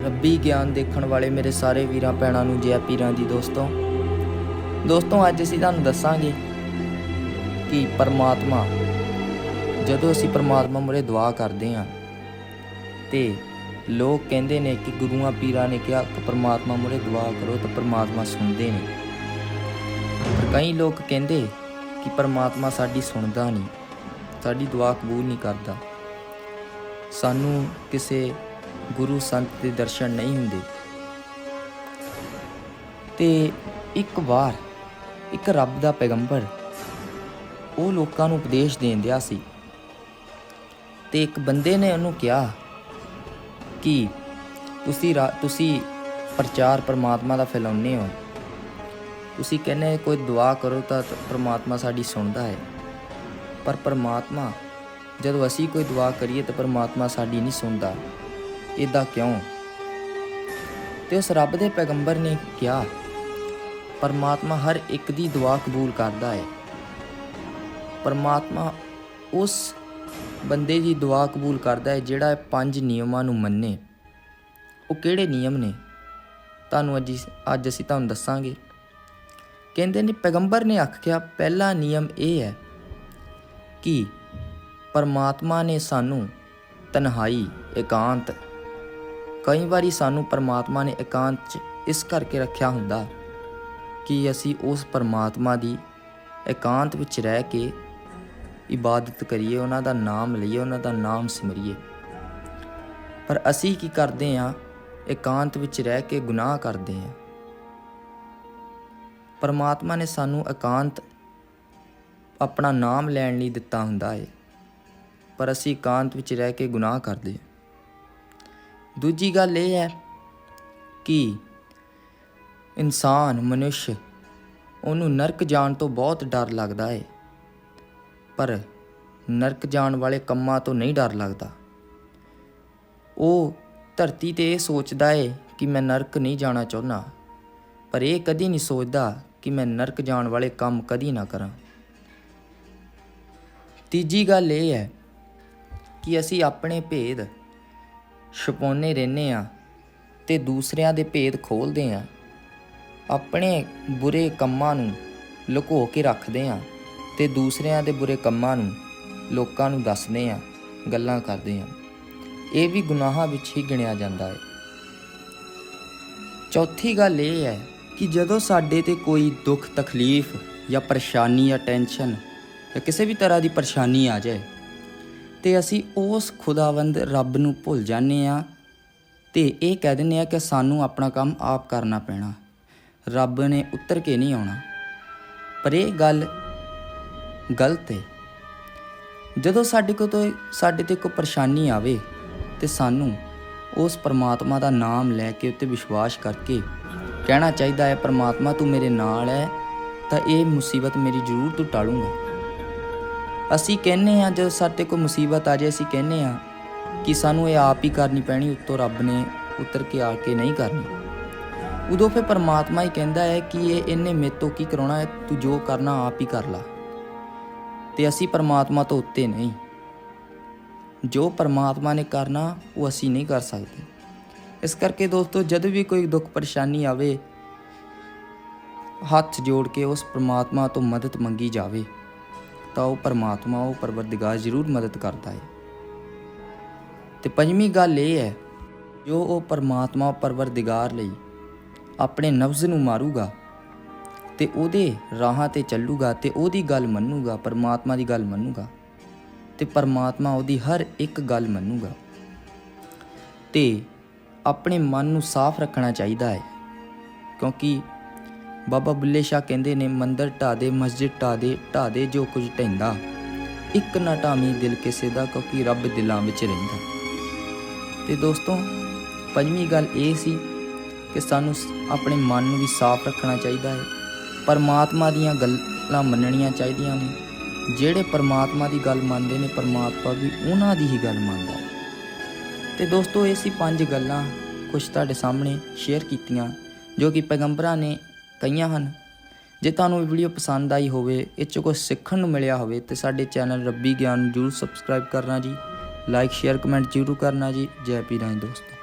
ਰੱਬੀ ਗਿਆਨ ਦੇਖਣ ਵਾਲੇ ਮੇਰੇ ਸਾਰੇ ਵੀਰਾਂ, ਭੈਣਾਂ ਨੂੰ, ਜੈ ਪੀਰਾਂ ਦੀ ਦੋਸਤੋ। ਦੋਸਤੋ, ਅੱਜ ਅਸੀਂ ਤੁਹਾਨੂੰ ਦੱਸਾਂਗੇ ਕਿ ਪਰਮਾਤਮਾ, ਜਦੋਂ ਅਸੀਂ ਪਰਮਾਤਮਾ ਮੁਰੇ ਦੁਆ ਕਰਦੇ ਹਾਂ, ਤੇ ਲੋਕ ਕਹਿੰਦੇ ਨੇ ਕਿ ਗੁਰੂਆਂ, ਪੀਰਾਂ ਨੇ ਕਿਹਾ ਕਿ ਪਰਮਾਤਮਾ ਮੁਰੇ ਦੁਆ ਕਰੋ ਤਾਂ ਪਰਮਾਤਮਾ ਸੁਣਦੇ ਨੇ। ਪਰ ਕਈ ਲੋਕ ਕਹਿੰਦੇ ਕਿ ਪਰਮਾਤਮਾ ਸਾਡੀ ਸੁਣਦਾ ਨਹੀਂ, ਸਾਡੀ ਦੁਆ ਕਬੂਲ ਨਹੀਂ ਕਰਦਾ। ਸਾਨੂੰ ਕਿਸੇ ਗੁਰੂ ਸੰਤ ਦੇ ਦਰਸ਼ਨ ਨਹੀਂ ਹੁੰਦੇ। ਤੇ ਇੱਕ ਵਾਰ ਇੱਕ ਰੱਬ ਦਾ ਪੈਗੰਬਰ ਉਹ ਲੋਕਾਂ ਨੂੰ ਉਪਦੇਸ਼ ਦੇਣ ਦਿਆ ਸੀ। ਤੇ ਇੱਕ ਬੰਦੇ ਨੇ ਉਹਨੂੰ ਕਿਹਾ ਕਿ ਤੁਸੀਂ ਰਾ- ਤੁਸੀਂ ਪ੍ਰਚਾਰ ਪਰਮਾਤਮਾ ਦਾ ਫੈਲਾਉਂਦੇ ਹੋ। ਤੁਸੀਂ ਕਹਿੰਦੇ ਕੋਈ ਦੁਆ ਕਰੋ ਤਾਂ ਪਰਮਾਤਮਾ ਸਾਡੀ ਸੁਣਦਾ ਹੈ। ਪਰ ਪਰਮਾਤਮਾ, ਜਦੋਂ ਅਸੀਂ ਕੋਈ ਦੁਆ ਕਰੀਏ ਤਾਂ ਪਰਮਾਤਮਾ ਸਾਡੀ ਨਹੀਂ ਸੁਣਦਾ। ਇਦਾਂ ਕਿਉਂ? ਤੇ ਉਸ ਰੱਬ ਦੇ ਪੈਗੰਬਰ ਨੇ ਕਿਹਾ, ਪਰਮਾਤਮਾ ਹਰ ਇੱਕ ਦੀ ਦੁਆ ਕਬੂਲ ਕਰਦਾ ਹੈ। ਪਰਮਾਤਮਾ ਉਸ ਬੰਦੇ ਦੀ ਦੁਆ ਕਬੂਲ ਕਰਦਾ ਹੈ ਜਿਹੜਾ ਪੰਜ ਨਿਯਮਾਂ ਨੂੰ ਮੰਨੇ। ਉਹ ਕਿਹੜੇ ਨਿਯਮ ਨੇ? ਤੁਹਾਨੂੰ ਅੱਜ ਅੱਜ ਅਸੀਂ ਤੁਹਾਨੂੰ ਦੱਸਾਂਗੇ। ਕਹਿੰਦੇ ਨੇ, ਪੈਗੰਬਰ ਨੇ ਆਖਿਆ ਪਹਿਲਾ ਨਿਯਮ ਇਹ ਹੈ ਕਿ ਪਰਮਾਤਮਾ ਨੇ ਸਾਨੂੰ ਤਨਹਾਈ, ਇਕਾਂਤ ਕਈ ਵਾਰੀ ਸਾਨੂੰ ਪਰਮਾਤਮਾ ਨੇ ਇਕਾਂਤ 'ਚ ਇਸ ਕਰਕੇ ਰੱਖਿਆ ਹੁੰਦਾ ਕਿ ਅਸੀਂ ਉਸ ਪਰਮਾਤਮਾ ਦੀ ਇਕਾਂਤ ਵਿੱਚ ਰਹਿ ਕੇ ਇਬਾਦਤ ਕਰੀਏ, ਉਹਨਾਂ ਦਾ ਨਾਮ ਲਈਏ, ਉਹਨਾਂ ਦਾ ਨਾਮ ਸਿਮਰੀਏ। ਪਰ ਅਸੀਂ ਕੀ ਕਰਦੇ ਹਾਂ? ਇਕਾਂਤ ਵਿੱਚ ਰਹਿ ਕੇ ਗੁਨਾਹ ਕਰਦੇ ਹਾਂ। ਪਰਮਾਤਮਾ ਨੇ ਸਾਨੂੰ ਇਕਾਂਤ ਆਪਣਾ ਨਾਮ ਲੈਣ ਲਈ ਦਿੱਤਾ ਹੁੰਦਾ ਹੈ, ਪਰ ਅਸੀਂ ਇਕਾਂਤ ਵਿੱਚ ਰਹਿ ਕੇ ਗੁਨਾਹ ਕਰਦੇ ਹਾਂ। ਦੂਜੀ ਗੱਲ ਇਹ ਹੈ ਕਿ ਇਨਸਾਨ ਮਨੁੱਖ ਉਹਨੂੰ ਨਰਕ ਜਾਣ ਤੋਂ ਬਹੁਤ ਡਰ ਲੱਗਦਾ ਹੈ ਪਰ ਨਰਕ ਜਾਣ ਵਾਲੇ ਕੰਮਾਂ ਤੋਂ ਨਹੀਂ ਡਰ ਲੱਗਦਾ। ਉਹ ਧਰਤੀ ਤੇ ਇਹ ਸੋਚਦਾ ਏ ਕਿ ਮੈਂ ਨਰਕ ਨਹੀਂ ਜਾਣਾ ਚਾਹੁੰਦਾ। ਪਰ ਇਹ ਕਦੀ ਨਹੀਂ ਸੋਚਦਾ ਕਿ ਮੈਂ ਨਰਕ ਜਾਣ ਵਾਲੇ ਕੰਮ ਕਦੀ ਨਾ ਕਰਾਂ। ਤੀਜੀ ਗੱਲ ਇਹ ਹੈ ਕਿ ਅਸੀਂ ਆਪਣੇ ਭੇਦ ਛੁਪਾਉਂਦੇ ਰਹਿੰਦੇ ਆ ਤੇ ਦੂਸਰਿਆਂ ਦੇ ਭੇਦ ਖੋਲਦੇ ਆ ਆਪਣੇ ਬੁਰੇ ਕੰਮਾਂ ਨੂੰ ਲੁਕੋ ਕੇ ਰੱਖਦੇ ਆ ਤੇ ਦੂਸਰਿਆਂ ਦੇ ਬੁਰੇ ਕੰਮਾਂ ਨੂੰ ਲੋਕਾਂ ਨੂੰ ਦੱਸਦੇ ਆ ਗੱਲਾਂ ਕਰਦੇ ਆ ਇਹ ਵੀ ਗੁਨਾਹਾਂ ਵਿੱਚ ਹੀ ਗਿਣਿਆ ਜਾਂਦਾ ਹੈ। ਚੌਥੀ ਗੱਲ ਇਹ ਹੈ ਕਿ ਜਦੋਂ ਸਾਡੇ ਤੇ ਕੋਈ ਦੁੱਖ ਤਕਲੀਫ ਜਾਂ ਪਰੇਸ਼ਾਨੀ ਜਾਂ ਟੈਨਸ਼ਨ ਜਾਂ ਕਿਸੇ ਵੀ ਤਰ੍ਹਾਂ ਦੀ ਪਰੇਸ਼ਾਨੀ ਆ ਜਾਏ ਤੇ ਅਸੀਂ ਉਸ ਖੁਦਾਵੰਦ ਰੱਬ ਨੂੰ ਭੁੱਲ ਜਾਂਦੇ ਆ ਤੇ ਇਹ ਕਹਿ ਦਿੰਦੇ ਆ ਕਿ ਸਾਨੂੰ ਆਪਣਾ ਕੰਮ ਆਪ ਕਰਨਾ ਪੈਣਾ। ਰੱਬ ਨੇ ਉੱਤਰ ਕੇ ਨਹੀਂ ਆਉਣਾ। ਪਰ ਇਹ ਗੱਲ ਗਲਤ ਹੈ ਜਦੋਂ ਸਾਡੇ ਕੋਲ ਤੋਂ ਸਾਡੇ ਤੇ ਕੋਈ ਪਰੇਸ਼ਾਨੀ ਆਵੇ ਤੇ ਸਾਨੂੰ ਉਸ ਪਰਮਾਤਮਾ ਦਾ ਨਾਮ ਲੈ ਕੇ ਉੱਤੇ ਵਿਸ਼ਵਾਸ ਕਰਕੇ ਕਹਿਣਾ ਚਾਹੀਦਾ ਹੈ, ਪਰਮਾਤਮਾ, ਤੂੰ ਮੇਰੇ ਨਾਲ ਹੈ, ਤਾਂ ਇਹ ਮੁਸੀਬਤ ਮੇਰੀ ਜ਼ਰੂਰ ਤੂੰ ਟਾਲੂਗਾ। ਅਸੀਂ ਕਹਿੰਨੇ ਆ ਜਦੋਂ ਸਾਡੇ ਕੋਈ ਮੁਸੀਬਤ ਆ ਜਾਏ, ਅਸੀਂ ਕਹਿੰਨੇ ਆ ਕਿ ਸਾਨੂੰ ਇਹ ਆਪ ਹੀ ਕਰਨੀ ਪੈਣੀ, ਉੱਤੋਂ ਰੱਬ ਨੇ ਉਤਰ ਕੇ ਆ ਕੇ ਨਹੀਂ ਕਰਨੀ। ਉਦੋਂ ਫਿਰ ਪਰਮਾਤਮਾ ਹੀ ਕਹਿੰਦਾ ਹੈ ਕਿ ਇਹ ਇਹਨੇ ਮੇਰੇ ਤੋਂ ਕੀ ਕਰਾਉਣਾ ਹੈ, ਤੂੰ ਜੋ ਕਰਨਾ ਆਪ ਹੀ ਕਰ ਲਾ। ਤੇ ਅਸੀਂ ਪਰਮਾਤਮਾ ਤੋਂ ਉੱਤੇ ਨਹੀਂ। ਜੋ ਪਰਮਾਤਮਾ ਨੇ ਕਰਨਾ, ਉਹ ਅਸੀਂ ਨਹੀਂ ਕਰ ਸਕਦੇ। ਇਸ ਕਰਕੇ ਦੋਸਤੋ, ਜਦ ਵੀ ਕੋਈ ਦੁੱਖ ਪਰੇਸ਼ਾਨੀ ਆਵੇ, ਹੱਥ ਜੋੜ ਕੇ ਉਸ ਪਰਮਾਤਮਾ ਤੋਂ ਮਦਦ ਮੰਗੀ ਜਾਵੇ। ਤਾਂ ਉਹ ਪਰਮਾਤਮਾ ਉਹ ਪਰਵਰਦਿਗਾਰ ਜ਼ਰੂਰ ਮਦਦ ਕਰਦਾ ਹੈ ਤੇ ਪੰਜਵੀਂ ਗੱਲ ਇਹ ਹੈ, ਜੋ ਉਹ ਪਰਮਾਤਮਾ ਪਰਵਰਦਿਗਾਰ ਲਈ ਆਪਣੇ ਨਫਜ਼ ਨੂੰ ਮਾਰੂਗਾ ਤੇ ਉਹਦੇ ਰਾਹਾਂ ਤੇ ਚੱਲੂਗਾ ਤੇ ਉਹਦੀ ਗੱਲ ਮੰਨੂਗਾ, ਪਰਮਾਤਮਾ ਦੀ ਗੱਲ ਮੰਨੂਗਾ ਤੇ ਪਰਮਾਤਮਾ ਉਹਦੀ ਹਰ ਇੱਕ ਗੱਲ ਮੰਨੂਗਾ। ਤੇ ਆਪਣੇ ਮਨ ਨੂੰ ਸਾਫ਼ ਰੱਖਣਾ ਚਾਹੀਦਾ ਹੈ, ਕਿਉਂਕਿ ਬਾਬਾ ਬੁੱਲੇ ਸ਼ਾਹ ਕਹਿੰਦੇ ਨੇ, ਮੰਦਰ ਢਾ ਦੇ, ਮਸਜਿਦ ਢਾ ਦੇ ਢਾ ਦੇ ਜੋ ਕੁਝ ਢੈਂਦਾ ਇੱਕ ਨਾ ਢਾਵੀਂ ਦਿਲ ਕਿਸੇ ਦਾ, ਕਿਉਂਕਿ ਰੱਬ ਦਿਲਾਂ ਵਿੱਚ ਰਹਿੰਦਾ। ਤੇ ਦੋਸਤੋ, ਪੰਜਵੀਂ ਗੱਲ ਇਹ ਸੀ ਕਿ ਸਾਨੂੰ ਆਪਣੇ ਮਨ ਨੂੰ ਵੀ ਸਾਫ਼ ਰੱਖਣਾ ਚਾਹੀਦਾ ਹੈ। ਪਰਮਾਤਮਾ ਦੀਆਂ ਗੱਲਾਂ ਮੰਨਣੀਆਂ ਚਾਹੀਦੀਆਂ ਨੇ। ਜਿਹੜੇ ਪਰਮਾਤਮਾ ਦੀ ਗੱਲ ਮੰਨਦੇ ਨੇ, ਪਰਮਾਤਮਾ ਵੀ ਉਹਨਾਂ ਦੀ ਹੀ ਗੱਲ ਮੰਨਦਾ ਹੈ। ਤੇ ਦੋਸਤੋ, ਇਹ ਸੀ ਪੰਜ ਗੱਲਾਂ ਕੁਝ ਤੁਹਾਡੇ ਸਾਹਮਣੇ ਸ਼ੇਅਰ ਕੀਤੀਆਂ, ਜੋ ਕਿ ਪੈਗੰਬਰਾਂ ਨੇ ਕਈਆਂ ਹਨ। ਜੇ ਤੁਹਾਨੂੰ ਇਹ ਵੀਡੀਓ ਪਸੰਦ ਆਈ ਹੋਵੇ, ਇਹ 'ਚ ਕੁਝ ਸਿੱਖਣ ਨੂੰ ਮਿਲਿਆ ਹੋਵੇ, ਤੇ ਸਾਡੇ ਚੈਨਲ ਰੱਬੀ ਗਿਆਨ ਨੂੰ ਜਰੂਰ ਸਬਸਕ੍ਰਾਈਬ ਕਰਨਾ ਜੀ। ਲਾਈਕ ਸ਼ੇਅਰ ਕਮੈਂਟ ਜਰੂਰ ਕਰਨਾ ਜੀ। ਜੈ ਪੀ ਪੀਰਾਂ ਦੋਸਤੋ।